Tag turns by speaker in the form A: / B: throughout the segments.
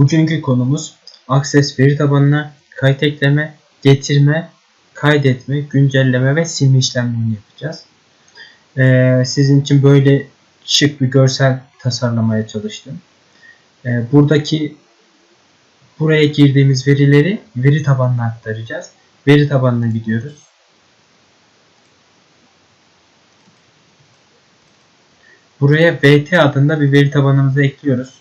A: Bugünkü konumuz Access veri tabanına kayıt ekleme, getirme, kaydetme, güncelleme ve silme işlemlerini yapacağız. Ee, sizin için böyle şık bir görsel tasarlamaya çalıştım. Ee, buradaki buraya girdiğimiz verileri veri tabanına aktaracağız. Veri tabanına gidiyoruz. Buraya VT adında bir veri tabanımızı ekliyoruz.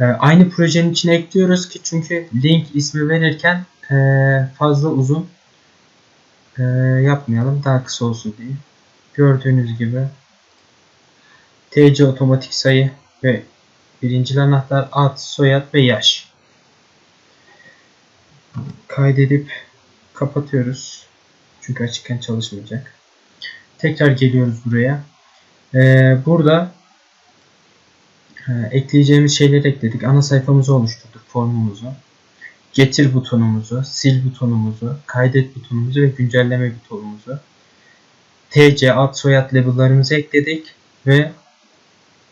A: Ee, aynı projenin içine ekliyoruz ki çünkü link ismi verirken e, fazla uzun e, yapmayalım. Daha kısa olsun diye. Gördüğünüz gibi TC otomatik sayı ve birinci anahtar ad, soyad ve yaş. Kaydedip kapatıyoruz. Çünkü açıkken çalışmayacak. Tekrar geliyoruz buraya. Ee, burada ekleyeceğimiz şeyleri ekledik. Ana sayfamızı oluşturduk. Formumuzu. Getir butonumuzu, sil butonumuzu, kaydet butonumuzu ve güncelleme butonumuzu. TC, ad, soyad label'larımızı ekledik ve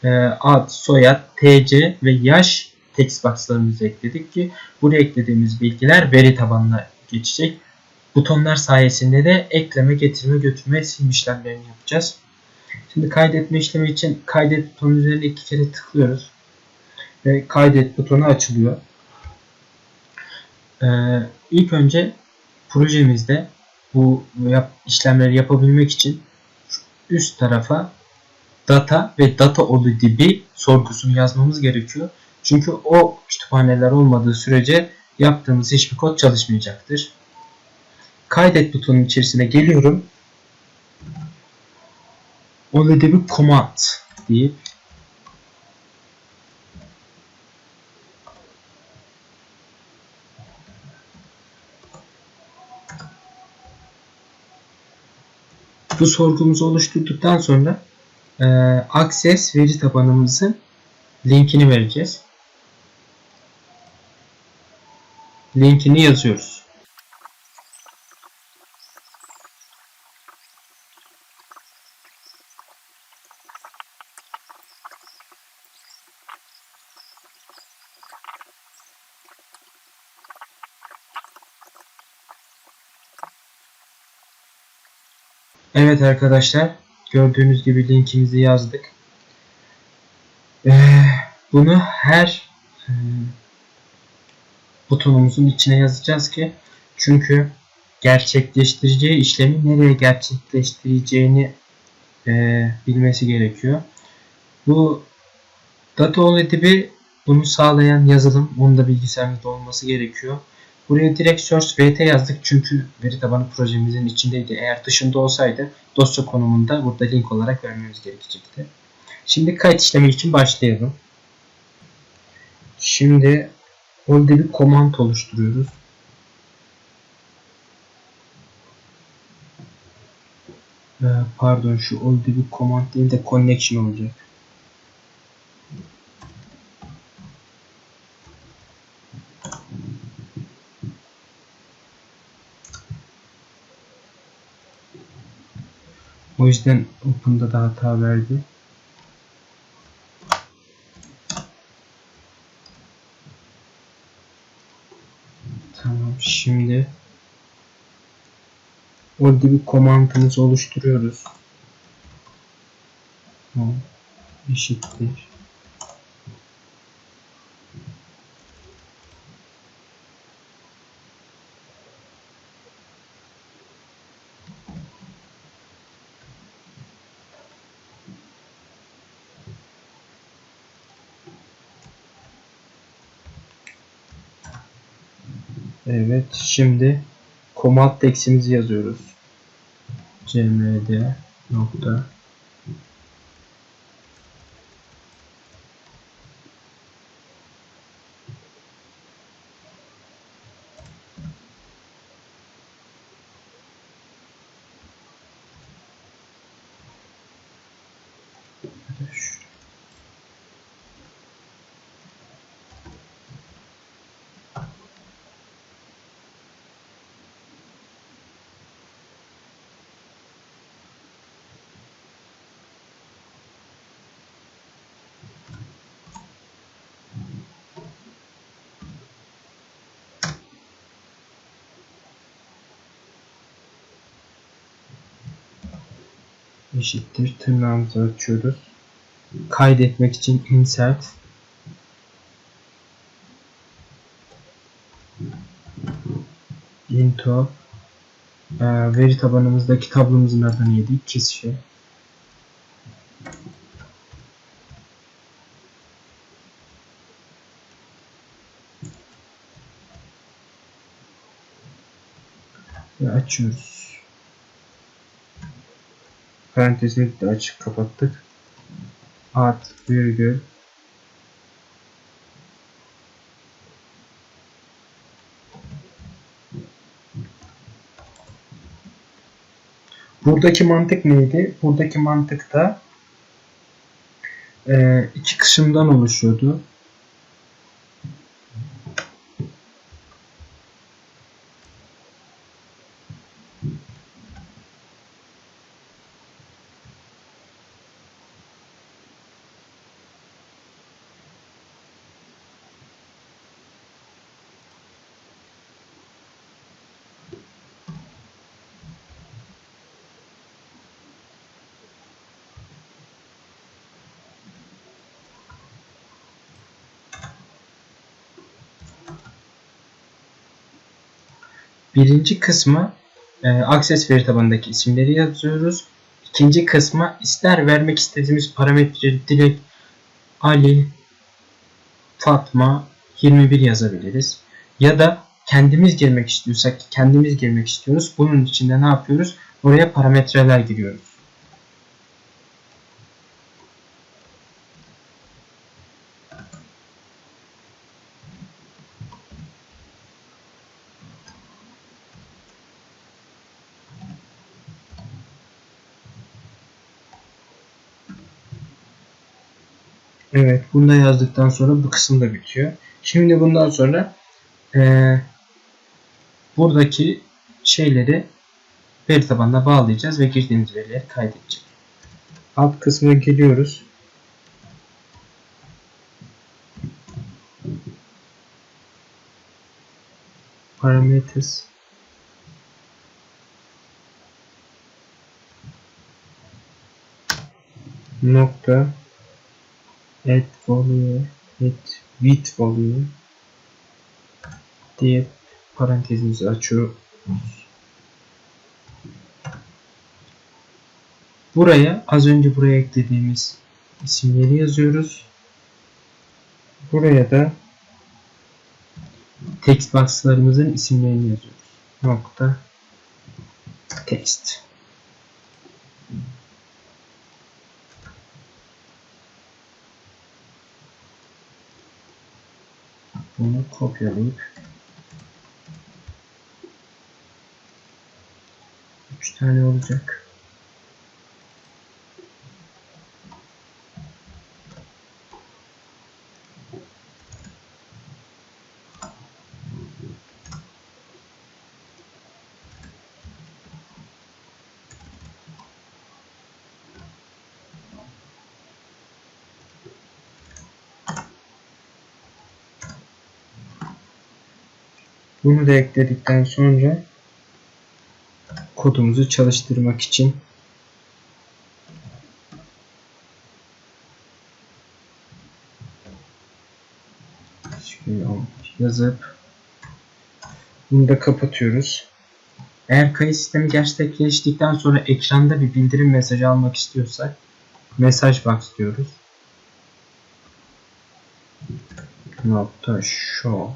A: e, ad, soyad, TC ve yaş text box'larımızı ekledik ki buraya eklediğimiz bilgiler veri tabanına geçecek. Butonlar sayesinde de ekleme, getirme, götürme, silme yapacağız. Şimdi kaydetme işlemi için kaydet butonu üzerine iki kere tıklıyoruz. Ve kaydet butonu açılıyor. Ee, ilk önce projemizde bu yap, işlemleri yapabilmek için üst tarafa data ve data ODB sorgusunu yazmamız gerekiyor. Çünkü o kütüphaneler olmadığı sürece yaptığımız hiçbir kod çalışmayacaktır. Kaydet butonun içerisine geliyorum. ODB command deyip bu sorgumuzu oluşturduktan sonra e, Access veri tabanımızın linkini vereceğiz. Linkini yazıyoruz. Evet arkadaşlar gördüğünüz gibi linkimizi yazdık. Ee, bunu her e, butonumuzun içine yazacağız ki çünkü gerçekleştireceği işlemi nereye gerçekleştireceğini e, bilmesi gerekiyor. Bu data OLED'i bunu sağlayan yazılım onun da bilgisayarımızda olması gerekiyor. Buraya direkt source vt yazdık çünkü veri tabanı projemizin içindeydi. Eğer dışında olsaydı dosya konumunda burada link olarak vermemiz gerekecekti. Şimdi kayıt işlemi için başlayalım. Şimdi orada bir command oluşturuyoruz. Ee, pardon şu orada bir command değil de connection olacak. O yüzden Open'da da hata verdi. Tamam şimdi orada bir komandımızı oluşturuyoruz. Eşittir. Evet şimdi command text'imizi yazıyoruz. cmd nokta Şöyle eşittir. Tırnağımızı açıyoruz. Kaydetmek için insert into e, veri tabanımızdaki tablomuzun adı neydi? Kesişe. Ve açıyoruz. Parantezimizi de açık kapattık. At virgül Buradaki mantık neydi? Buradaki mantık da e, iki kısımdan oluşuyordu. Birinci kısmı e, Access veri tabanındaki isimleri yazıyoruz. İkinci kısma ister vermek istediğimiz parametreleri direkt Ali, Fatma 21 yazabiliriz. Ya da kendimiz girmek istiyorsak kendimiz girmek istiyoruz. Bunun içinde ne yapıyoruz? Oraya parametreler giriyoruz. Evet, bunu da yazdıktan sonra bu kısım da bitiyor. Şimdi bundan sonra eee, buradaki şeyleri veri tabanına bağlayacağız ve girdiğimiz verileri kaydedeceğiz. Alt kısmına geliyoruz. Parameters nokta add value add with value diye parantezimizi açıyoruz. Buraya az önce buraya eklediğimiz isimleri yazıyoruz. Buraya da text box'larımızın isimlerini yazıyoruz. Nokta text. Bunu kopyalayıp 3 tane olacak. Bunu da ekledikten sonra kodumuzu çalıştırmak için yazıp bunu da kapatıyoruz. Eğer kayıt sistemi gerçekleştikten sonra ekranda bir bildirim mesajı almak istiyorsak mesaj box diyoruz. Nokta show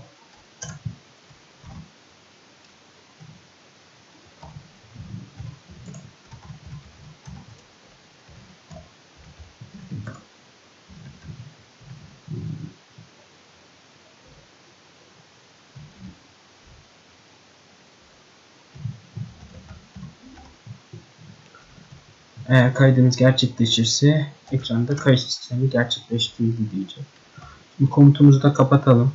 A: Eğer kaydımız gerçekleşirse ekranda kayıt sistemi gerçekleştirildi diyecek. Şimdi komutumuzu da kapatalım.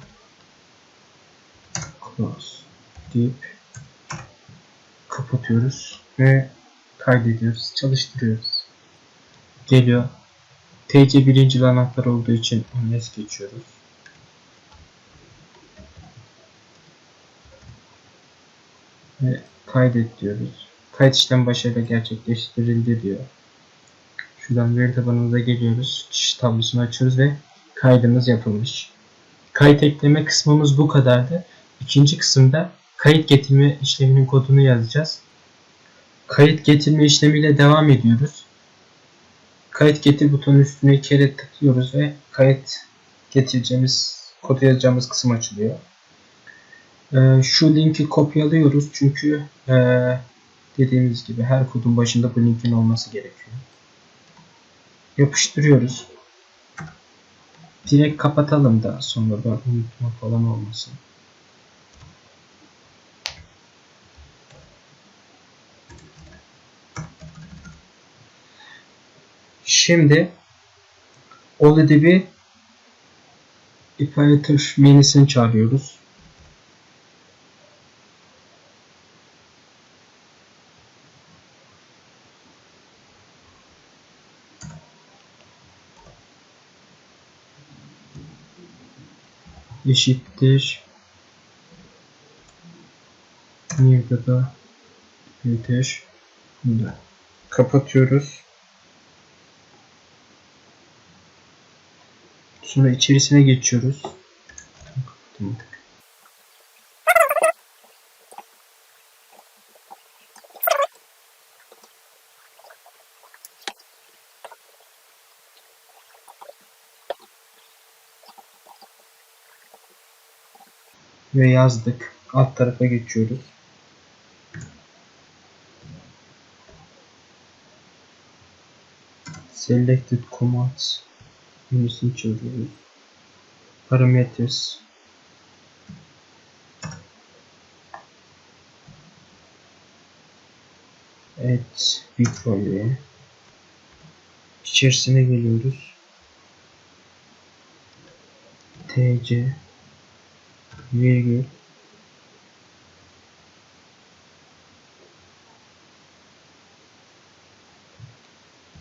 A: Close deyip kapatıyoruz ve kaydediyoruz, çalıştırıyoruz. Geliyor. TC birinci anahtar olduğu için onu geçiyoruz. Ve kaydet diyoruz. Kayıt işlemi başarıyla gerçekleştirildi diyor. Şuradan veri tabanımıza geliyoruz. Kişi tablosunu açıyoruz ve kaydımız yapılmış. Kayıt ekleme kısmımız bu kadardı. İkinci kısımda kayıt getirme işleminin kodunu yazacağız. Kayıt getirme işlemiyle devam ediyoruz. Kayıt getir butonun üstüne iki kere tıklıyoruz ve kayıt getireceğimiz kodu yazacağımız kısım açılıyor. Ee, şu linki kopyalıyoruz çünkü ee, dediğimiz gibi her kodun başında bu linkin olması gerekiyor. Yapıştırıyoruz. Direkt kapatalım da sonra da unutma falan olmasın. Şimdi OLED'i Imperator minisini çağırıyoruz. Eşittir new data filter Bunu kapatıyoruz. Sonra içerisine geçiyoruz. Kapatamadık. Ve yazdık. Alt tarafa geçiyoruz. Selected commands menüsünü çağırıyoruz. Parameters Evet, bitfolyo. İçerisine geliyoruz. TC virgül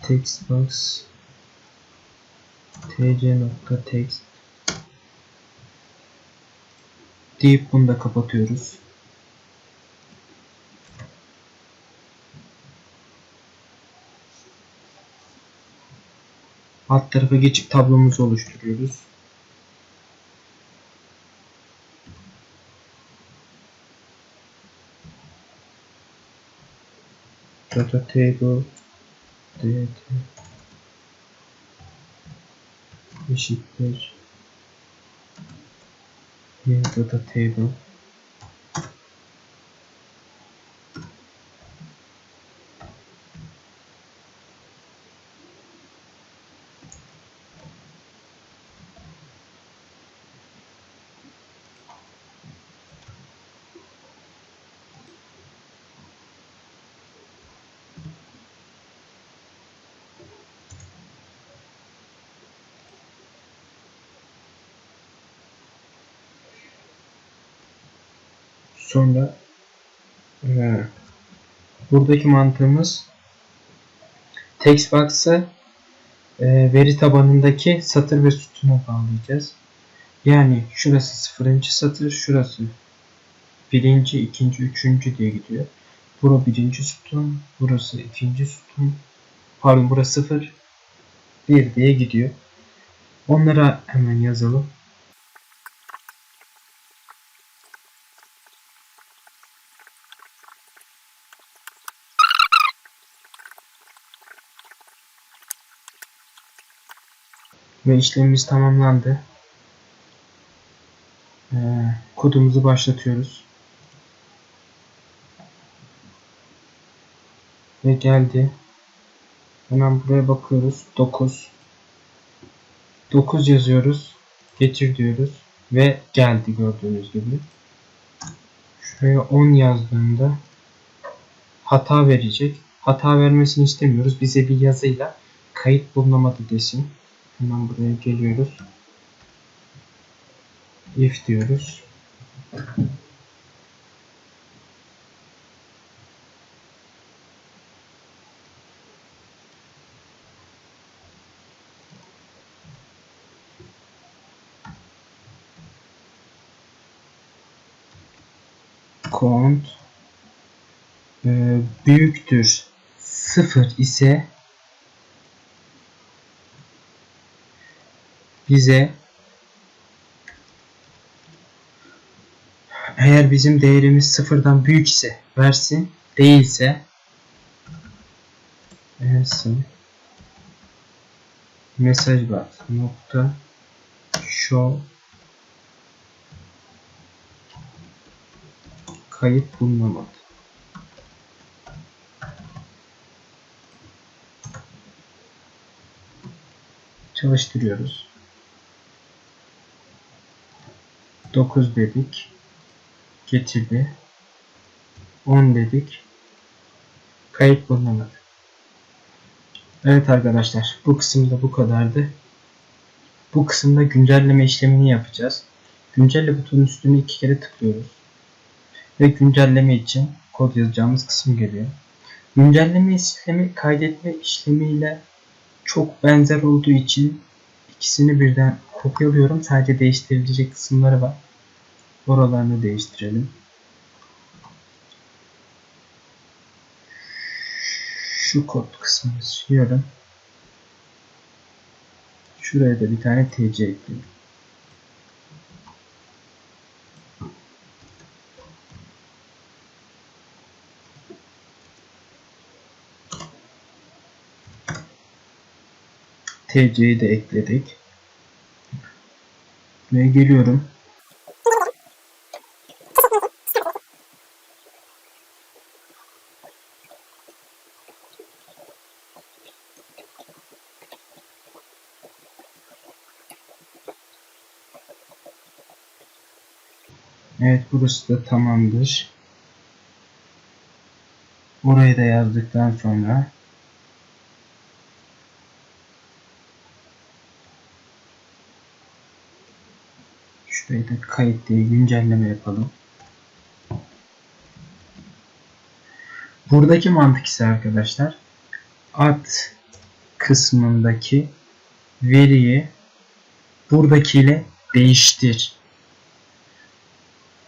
A: text box tc.text deyip bunu da kapatıyoruz. Alt tarafa geçip tablomuzu oluşturuyoruz. Data table. Dt eşittir. Data table Sonra e, buradaki mantığımız textbox'ı e, veri tabanındaki satır ve sütuna bağlayacağız. Yani şurası sıfırıncı satır, şurası birinci, ikinci, üçüncü diye gidiyor. Burası birinci sütun, burası ikinci sütun, pardon burası sıfır, bir diye gidiyor. Onlara hemen yazalım. Ve işlemimiz tamamlandı. Ee, kodumuzu başlatıyoruz. Ve geldi. Hemen buraya bakıyoruz. 9. 9 yazıyoruz. Getir diyoruz. Ve geldi gördüğünüz gibi. Şuraya 10 yazdığımda hata verecek. Hata vermesini istemiyoruz. Bize bir yazıyla kayıt bulunamadı desin. Hemen buraya geliyoruz. If diyoruz. Count e, büyüktür 0 ise bize eğer bizim değerimiz sıfırdan büyük ise versin değilse versin mesaj var nokta show kayıt bulunamadı. Çalıştırıyoruz. 9 dedik. Getirdi. 10 dedik. Kayıt bulunamadı. Evet arkadaşlar bu kısımda bu kadardı. Bu kısımda güncelleme işlemini yapacağız. Güncelle butonun üstüne iki kere tıklıyoruz. Ve güncelleme için kod yazacağımız kısım geliyor. Güncelleme işlemi kaydetme işlemiyle çok benzer olduğu için ikisini birden kopyalıyorum. Sadece değiştirilecek kısımları var. Oralarını değiştirelim. Şu kod kısmını siliyorum. Şuraya da bir tane TC ekliyorum. TC'yi de ekledik. Ve geliyorum. Evet burası da tamamdır. Orayı da yazdıktan sonra Şurayı da kayıt diye güncelleme yapalım. Buradaki mantık ise arkadaşlar ad kısmındaki veriyi buradakiyle değiştir.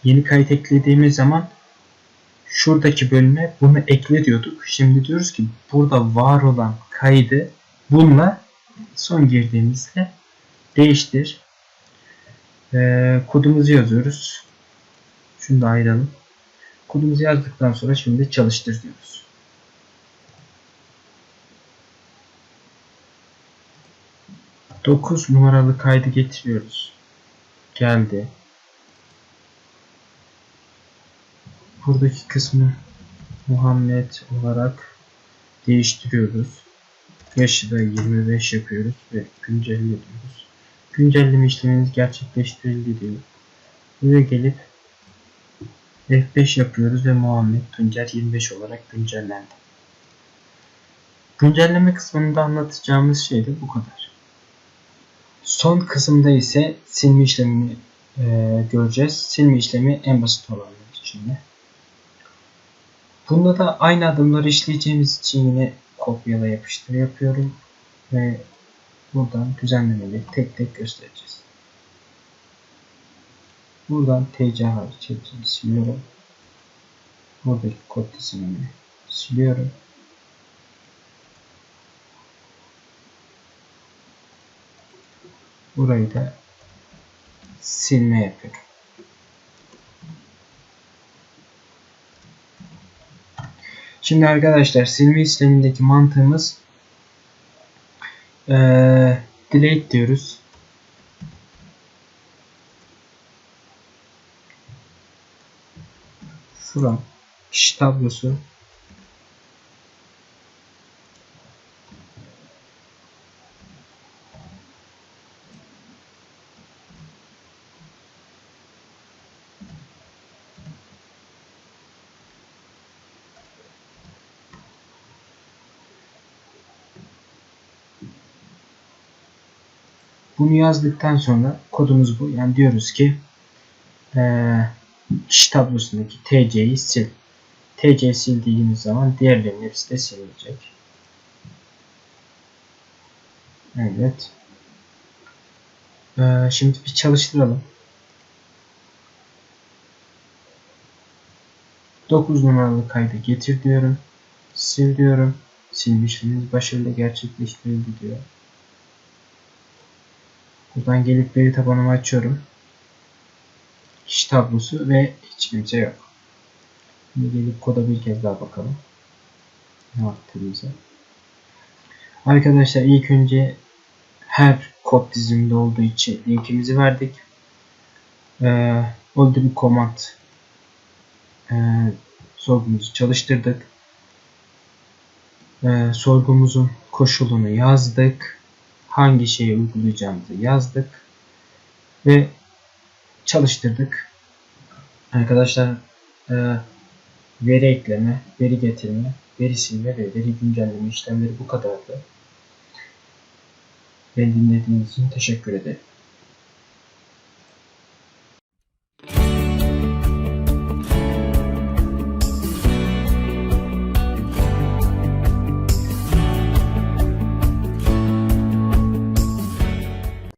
A: Yeni kayıt eklediğimiz zaman şuradaki bölüme bunu ekle diyorduk. Şimdi diyoruz ki burada var olan kaydı bununla son girdiğimizde değiştir. Ee, kodumuzu yazıyoruz. Şunu da ayıralım. Kodumuzu yazdıktan sonra şimdi çalıştır diyoruz. Dokuz numaralı kaydı getiriyoruz. Geldi. Buradaki kısmı Muhammed olarak değiştiriyoruz. Yaşı da 25 yapıyoruz ve güncelliyoruz güncelleme işleminiz gerçekleştirildi diyor. Buraya gelip F5 yapıyoruz ve Muhammed Tuncer 25 olarak güncellendi. Güncelleme kısmında anlatacağımız şey de bu kadar. Son kısımda ise silme işlemini e, göreceğiz. Silme işlemi en basit olanlar içinde. Bunda da aynı adımları işleyeceğimiz için yine kopyala yapıştır yapıyorum ve buradan düzenlemeleri tek tek göstereceğiz. Buradan TC hepsini siliyorum. Buradaki kod dizilimini siliyorum. Burayı da silme yapıyorum. Şimdi arkadaşlar silme işlemindeki mantığımız ee, delete diyoruz. From kişi tablosu Bunu yazdıktan sonra kodumuz bu. Yani diyoruz ki e, kişi tablosundaki TC'yi sil. TC sildiğimiz zaman diğerlerinin hepsi de silinecek. Evet. Ee, şimdi bir çalıştıralım. 9 numaralı kaydı getir diyorum. Sil diyorum. Silmişliğiniz başarılı gerçekleştirildi diyor. Buradan gelip veri tabanımı açıyorum. Kişi tablosu ve hiç kimse yok. Şimdi gelip koda bir kez daha bakalım. Ne yaptığımızı. Arkadaşlar ilk önce her kod diziminde olduğu için linkimizi verdik. Ee, oldu bir command e, sorgumuzu çalıştırdık. Ee, sorgumuzun koşulunu yazdık. Hangi şeyi uygulayacağımızı yazdık. Ve çalıştırdık. Arkadaşlar e, veri ekleme, veri getirme, veri silme ve veri güncelleme işlemleri bu kadardı. Beni dinlediğiniz için teşekkür ederim.